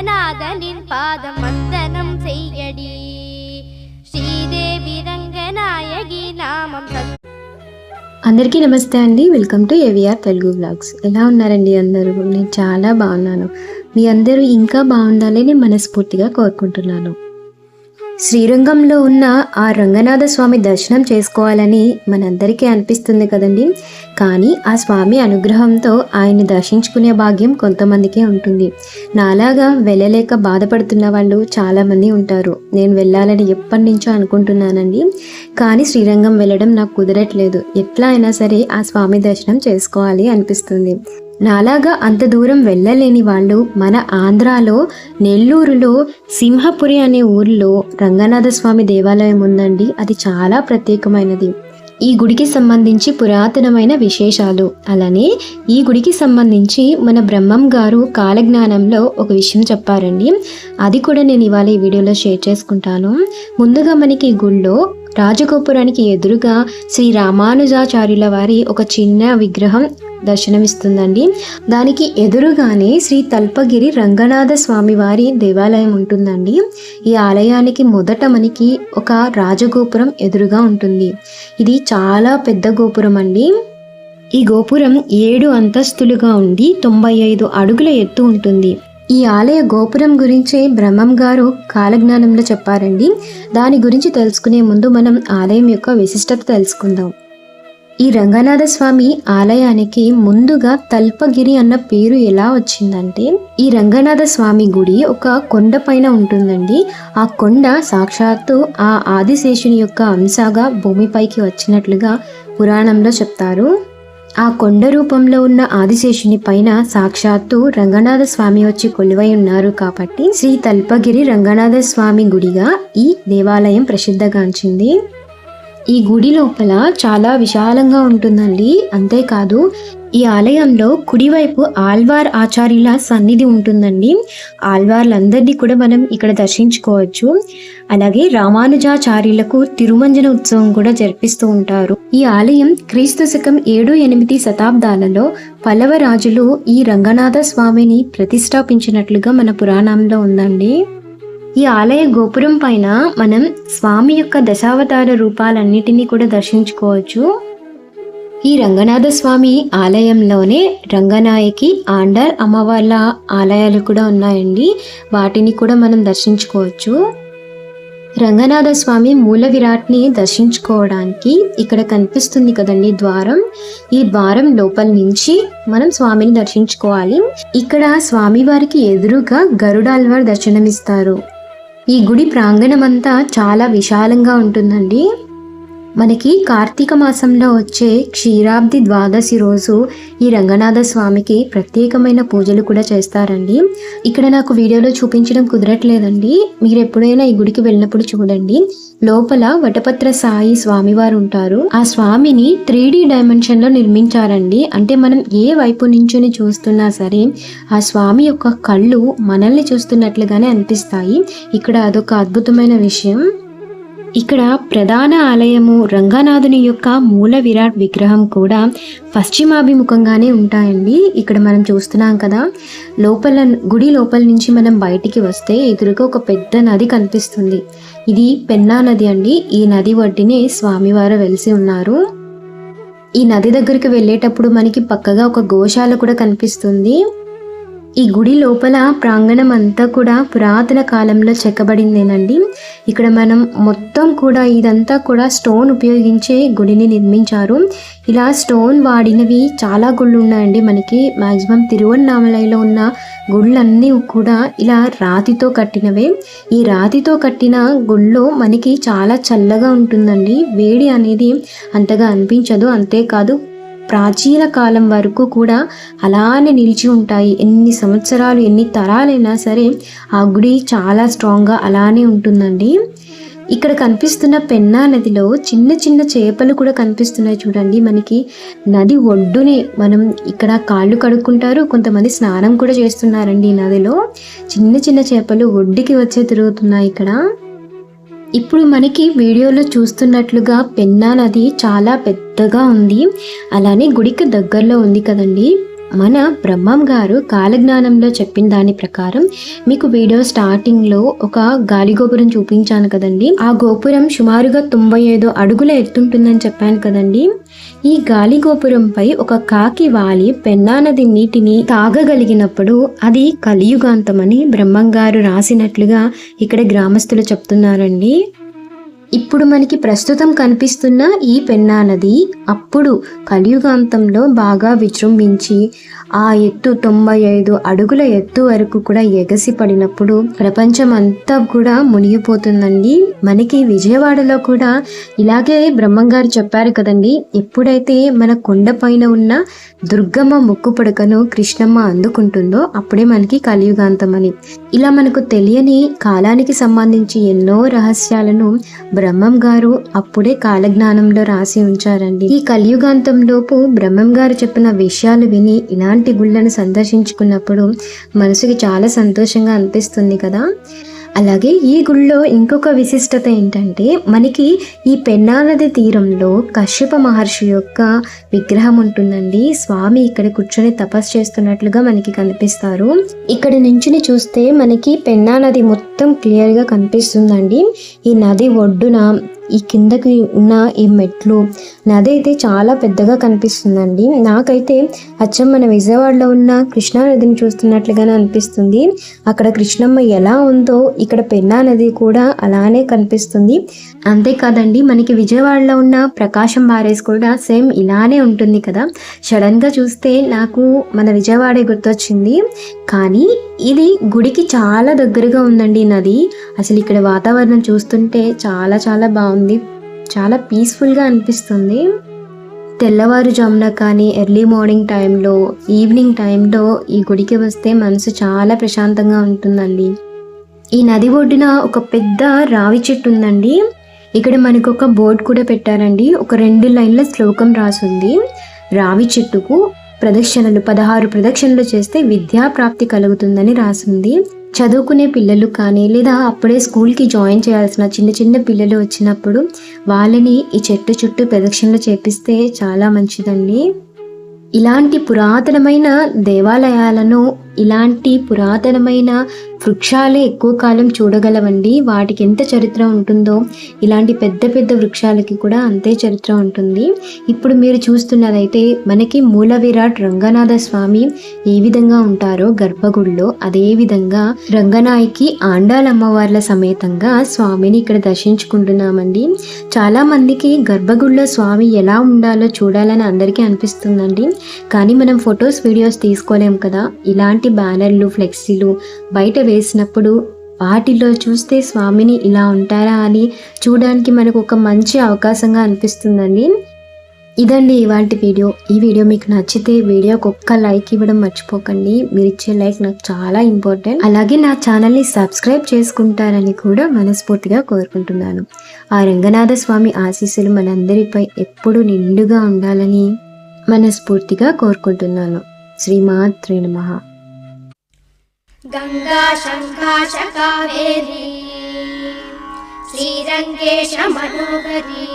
రంగనాథనిన్ పాదం వందనం చెయ్యడి శ్రీదేవి రంగనాయకి నామం అందరికీ నమస్తే అండి welcome to AVR Telugu blogs ఎలా ఉన్నారండి అందరూ నేను చాలా బాగున్నాను మీ అందరూ ఇంకా బాగుండాలని మనస్ఫూర్తిగా కోరుకుంటున్నాను శ్రీరంగంలో ఉన్న ఆ రంగనాథ స్వామి దర్శనం చేసుకోవాలని మనందరికీ అనిపిస్తుంది కదండి. కానీ ఆ స్వామి అనుగ్రహంతో ఆయన్ని దర్శించుకునే భాగ్యం కొంతమందికే ఉంటుంది. నాలాగా వెళ్ళలేక బాధపడుతున్న వాళ్ళు చాలామంది ఉంటారు. నేను వెళ్ళాలని ఎప్పటి నుంచో అనుకుంటున్నానండి. కానీ శ్రీరంగం వెళ్ళడం నాకు కుదరట్లేదు. ఎట్లా అయినా సరే ఆ స్వామి దర్శనం చేసుకోవాలి అనిపిస్తుంది. నాలాగా అంత దూరం వెళ్ళలేని వాళ్ళు మన ఆంధ్రాలో నెల్లూరులో సింహపురి అనే ఊరిలో రంగనాథ స్వామి దేవాలయం ఉందండి. అది చాలా ప్రత్యేకమైనది. ఈ గుడికి సంబంధించి పురాతనమైన విశేషాలు. అలానే ఈ గుడికి సంబంధించి మన బ్రహ్మం గారు కాలజ్ఞానంలో ఒక విషయం చెప్పారండి. అది కూడా నేను ఇవాళ ఈ వీడియోలో షేర్ చేసుకుంటాను. ముందుగా మనకి ఈ గుళ్ళో రాజగోపురానికి ఎదురుగా శ్రీ రామానుజాచార్యుల వారి ఒక చిన్న విగ్రహం దర్శనమిస్తుందండి. దానికి ఎదురుగానే శ్రీ తల్పగిరి రంగనాథ స్వామి వారి దేవాలయం ఉంటుందండి. ఈ ఆలయానికి మొదట మనకి ఒక రాజగోపురం ఎదురుగా ఉంటుంది. ఇది చాలా పెద్ద గోపురం అండి ఈ గోపురం ఏడు అంతస్తులుగా ఉండి తొంభై ఐదు అడుగుల ఎత్తు ఉంటుంది. ఈ ఆలయ గోపురం గురించే బ్రహ్మం గారు కాలజ్ఞానంలో చెప్పారండి. దాని గురించి తెలుసుకునే ముందు మనం ఆలయం యొక్క విశిష్టత తెలుసుకుందాం. ఈ రంగనాథ స్వామి ఆలయానికి ముందుగా తల్పగిరి అన్న పేరు ఎలా వచ్చిందంటే ఈ రంగనాథ స్వామి గుడి ఒక కొండ పైన ఉంటుందండి. ఆ కొండ సాక్షాత్తు ఆ ఆదిశేషుని యొక్క అంశగా భూమిపైకి వచ్చినట్లుగా పురాణంలో చెప్తారు. ఆ కొండ రూపంలో ఉన్న ఆదిశేషుని పైన సాక్షాత్తు రంగనాథ స్వామి వచ్చి కొలువై ఉన్నారు కాబట్టి శ్రీ తల్పగిరి రంగనాథ స్వామి గుడిగా ఈ దేవాలయం ప్రసిద్ధగాంచింది ఈ గుడి లోపల చాలా విశాలంగా ఉంటుందండి. అంతేకాదు ఈ ఆలయంలో కుడివైపు ఆల్వార్ ఆచార్యుల సన్నిధి ఉంటుందండి. ఆల్వార్లందరినీ కూడా మనం ఇక్కడ దర్శించుకోవచ్చు. అలాగే రామానుజాచార్యులకు తిరుమంజన ఉత్సవం కూడా జరిపిస్తూ ఉంటారు. ఈ ఆలయం క్రీస్తు శకం ఏడు ఎనిమిది శతాబ్దాలలో పల్లవ రాజులు ఈ రంగనాథ స్వామిని ప్రతిష్టాపించినట్లుగా మన పురాణంలో ఉందండి. ఈ ఆలయ గోపురం పైన మనం స్వామి యొక్క దశావతార రూపాలన్నిటినీ కూడా దర్శించుకోవచ్చు. ఈ రంగనాథ స్వామి ఆలయంలోనే రంగనాయకి ఆండర్ అమ్మవార్ల ఆలయాలు కూడా ఉన్నాయండి. వాటిని కూడా మనం దర్శించుకోవచ్చు. రంగనాథ స్వామి మూల విరాట్ని దర్శించుకోవడానికి ఇక్కడ కనిపిస్తుంది కదండి ద్వారం. ఈ ద్వారం లోపల నుంచి మనం స్వామిని దర్శించుకోవాలి. ఇక్కడ స్వామివారికి ఎదురుగా గరుడాల్వార్ దర్శనమిస్తారు. ఈ గుడి ప్రాంగణం అంతా చాలా విశాలంగా ఉంటుందండి. మనకి కార్తీక మాసంలో వచ్చే క్షీరాబ్ది ద్వాదశి రోజు ఈ రంగనాథ స్వామికి ప్రత్యేకమైన పూజలు కూడా చేస్తారండి. ఇక్కడ నాకు వీడియోలో చూపించడం కుదరట్లేదండి. మీరు ఎప్పుడైనా ఈ గుడికి వెళ్ళినప్పుడు చూడండి. లోపల వటపత్ర సాయి స్వామివారు ఉంటారు. ఆ స్వామిని త్రీ డి డైమెన్షన్లో నిర్మించారండి. అంటే మనం ఏ వైపు నుంచుని చూస్తున్నా సరే ఆ స్వామి యొక్క కళ్ళు మనల్ని చూస్తున్నట్లుగానే అనిపిస్తాయి. ఇక్కడ అదొక అద్భుతమైన విషయం. ఇక్కడ ప్రధాన ఆలయము రంగనాథుని యొక్క మూల విరాట్ విగ్రహం కూడా పశ్చిమాభిముఖంగానే ఉంటాయండి. ఇక్కడ మనం చూస్తున్నాం కదా లోపల గుడి లోపల నుంచి మనం బయటికి వస్తే ఎదురుగా ఒక పెద్ద నది కనిపిస్తుంది. ఇది పెన్నా నది అండి. ఈ నది ఒడ్డునే స్వామివారు వెలిసి ఉన్నారు. ఈ నది దగ్గరికి వెళ్ళేటప్పుడు మనకి పక్కగా ఒక గోశాల కూడా కనిపిస్తుంది. ఈ గుడి లోపల ప్రాంగణం అంతా కూడా పురాతన కాలంలో చెక్కబడిందేనండి. ఇక్కడ మనం మొత్తం కూడా ఇదంతా కూడా స్టోన్ ఉపయోగించే గుడిని నిర్మించారు. ఇలా స్టోన్ వాడినవి చాలా గుళ్ళు ఉన్నాయండి మనకి. మ్యాక్సిమం తిరువన్నామలైలో ఉన్న గుళ్ళన్నీ కూడా ఇలా రాతితో కట్టినవే. ఈ రాతితో కట్టిన గుళ్ళో మనకి చాలా చల్లగా ఉంటుందండి. వేడి అనేది అంతగా అనిపించదు అంతేకాదు ప్రాచీన కాలం వరకు కూడా అలానే నిలిచి ఉంటాయి. ఎన్ని సంవత్సరాలు ఎన్ని తరాలైనా సరే ఆ గుడి చాలా స్ట్రాంగ్గా అలానే ఉంటుందండి. ఇక్కడ కనిపిస్తున్న పెన్నా నదిలో చిన్న చిన్న చేపలు కూడా కనిపిస్తున్నాయి చూడండి. మనకి నది ఒడ్డునే మనం ఇక్కడ కాళ్ళు కడుక్కుంటారు. కొంతమంది స్నానం కూడా చేస్తున్నారండి నదిలో. చిన్న చిన్న చేపలు ఒడ్డుకి వచ్చే తిరుగుతున్నాయి ఇక్కడ. ఇప్పుడు మనకి వీడియోలో చూస్తున్నట్లుగా పెన్నా నది చాలా పెద్దగా ఉంది. అలానే గుడికి దగ్గరలో ఉంది కదండి. మన బ్రహ్మం గారు కాలజ్ఞానంలో చెప్పిన దాని ప్రకారం మీకు వీడియో స్టార్టింగ్లో ఒక గాలి గోపురం చూపించాను కదండి. ఆ గోపురం సుమారుగా తొంభై ఐదు అడుగుల ఎత్తుంటుందని చెప్పాను కదండి. ఈ గాలి గోపురంపై ఒక కాకి వాలి పెన్నానది నీటిని తాగగలిగినప్పుడు అది కలియుగాంతమని బ్రహ్మంగారు రాసినట్లుగా ఇక్కడ గ్రామస్తులు చెప్తున్నారండి. ఇప్పుడు మనకి ప్రస్తుతం కనిపిస్తున్న ఈ పెన్నా నది అప్పుడు కలియుగాంతంలో బాగా విజృంభించి ఆ ఎత్తు తొంభై ఐదు అడుగుల ఎత్తు వరకు కూడా ఎగసి పడినప్పుడు ప్రపంచం అంతా కూడా మునిగిపోతుందండి. మనకి విజయవాడలో కూడా ఇలాగే బ్రహ్మంగారు చెప్పారు కదండి. ఎప్పుడైతే మన కొండ పైన ఉన్న దుర్గమ్మ ముక్కు పడకను కృష్ణమ్మ అందుకుంటుందో అప్పుడే మనకి కలియుగాంతం అని. ఇలా మనకు తెలియని కాలానికి సంబంధించి ఎన్నో రహస్యాలను బ్రహ్మం గారు అప్పుడే కాలజ్ఞానంలో రాసి ఉంచారండి. ఈ కలియుగాంతంలోపు బ్రహ్మం గారు చెప్పిన విషయాలు విని ఇలాంటి గుళ్ళను సందర్శించుకున్నప్పుడు మనసుకి చాలా సంతోషంగా అనిపిస్తుంది కదా. అలాగే ఈ గుళ్ళో ఇంకొక విశిష్టత ఏంటంటే మనకి ఈ పెన్నా నది తీరంలో కశ్యప మహర్షి యొక్క విగ్రహం ఉంటుందండి. స్వామి ఇక్కడ కూర్చొని తపస్సు చేస్తున్నట్లుగా మనకి కనిపిస్తారు. ఇక్కడ నుంచి చూస్తే మనకి పెన్నా నది మొత్తం క్లియర్గా కనిపిస్తుందండి. ఈ నది ఒడ్డున ఈ కిందకి ఉన్న ఈ మెట్లు. నది అయితే చాలా పెద్దగా కనిపిస్తుందండి. నాకైతే అచ్చం మన విజయవాడలో ఉన్న కృష్ణా నదిని చూస్తున్నట్లుగానే అనిపిస్తుంది. అక్కడ కృష్ణమ్మ ఎలా ఉందో ఇక్కడ పెన్నా నది కూడా అలానే కనిపిస్తుంది. అంతేకాదండి మనకి విజయవాడలో ఉన్న ప్రకాశం బ్యారేజ్ కూడా సేమ్ ఇలానే ఉంటుంది కదా. సడన్గా చూస్తే నాకు మన విజయవాడే గుర్తొచ్చింది. కానీ ఇది గుడికి చాలా దగ్గరగా ఉందండి నది. అసలు ఇక్కడ వాతావరణం చూస్తుంటే చాలా చాలా బాగుంది. చాలా పీస్ఫుల్గా అనిపిస్తుంది. తెల్లవారుజామున కానీ ఎర్లీ మార్నింగ్ టైంలో ఈవినింగ్ టైంలో ఈ గుడికి వస్తే మనసు చాలా ప్రశాంతంగా ఉంటుందండి. ఈ నది ఒడ్డున ఒక పెద్ద రావి చెట్టు ఉందండి. ఇక్కడ మనకు ఒక బోర్డు కూడా పెట్టారండి. ఒక రెండు లైన్ల శ్లోకం రాసుంది. రావి చెట్టుకు ప్రదక్షిణలు పదహారు ప్రదక్షిణలు చేస్తే విద్యా ప్రాప్తి కలుగుతుందని రాసింది. చదువుకునే పిల్లలు కానీ లేదా అప్పుడే స్కూల్కి జాయిన్ చేయాల్సిన చిన్న చిన్న పిల్లలు వచ్చినప్పుడు వాళ్ళని ఈ చెట్టు చుట్టూ ప్రదక్షిణలు చేపిస్తే చాలా మంచిదండి. ఇలాంటి పురాతనమైన దేవాలయాలను ఇలాంటి పురాతనమైన వృక్షాలే ఎక్కువ కాలం చూడగలవండి. వాటికి ఎంత చరిత్ర ఉంటుందో ఇలాంటి పెద్ద పెద్ద వృక్షాలకి కూడా అంతే చరిత్ర ఉంటుంది. ఇప్పుడు మీరు చూస్తున్నదైతే మనకి మూల విరాట్ రంగనాథ స్వామి ఏ విధంగా ఉంటారో గర్భగుడిలో అదే విధంగా రంగనాయకి ఆండాల అమ్మవార్ల సమేతంగా స్వామిని ఇక్కడ దర్శించుకుంటున్నామండి. చాలా మందికి గర్భగుడిలో స్వామి ఎలా ఉండాలో చూడాలని అందరికీ అనిపిస్తుందండి. కానీ మనం ఫొటోస్ వీడియోస్ తీసుకోలేం కదా? ఇలాంటి బ్యానర్లు ఫ్లెక్సీలు బయట వేసినప్పుడు వాటిలో చూస్తే స్వామిని ఇలా ఉంటారా అని చూడడానికి మనకు ఒక మంచి అవకాశంగా అనిపిస్తుందండి. ఇదండి ఇవాంటి వీడియో. ఈ వీడియో మీకు నచ్చితే వీడియోకి ఒక్క లైక్ ఇవ్వడం మర్చిపోకండి. మీరు ఇచ్చే లైక్ నాకు చాలా ఇంపార్టెంట్. అలాగే నా ఛానల్ని సబ్స్క్రైబ్ చేసుకుంటారని కూడా మనస్ఫూర్తిగా కోరుకుంటున్నాను. ఆ రంగనాథ స్వామి ఆశీస్సులు మనందరిపై ఎప్పుడు నిండుగా ఉండాలని మనస్ఫూర్తిగా కోరుకుంటున్నాను. శ్రీమాత్రే నమహా गङ्गा शङ्का च कावेरी श्रीरङ्गेश मनोकरी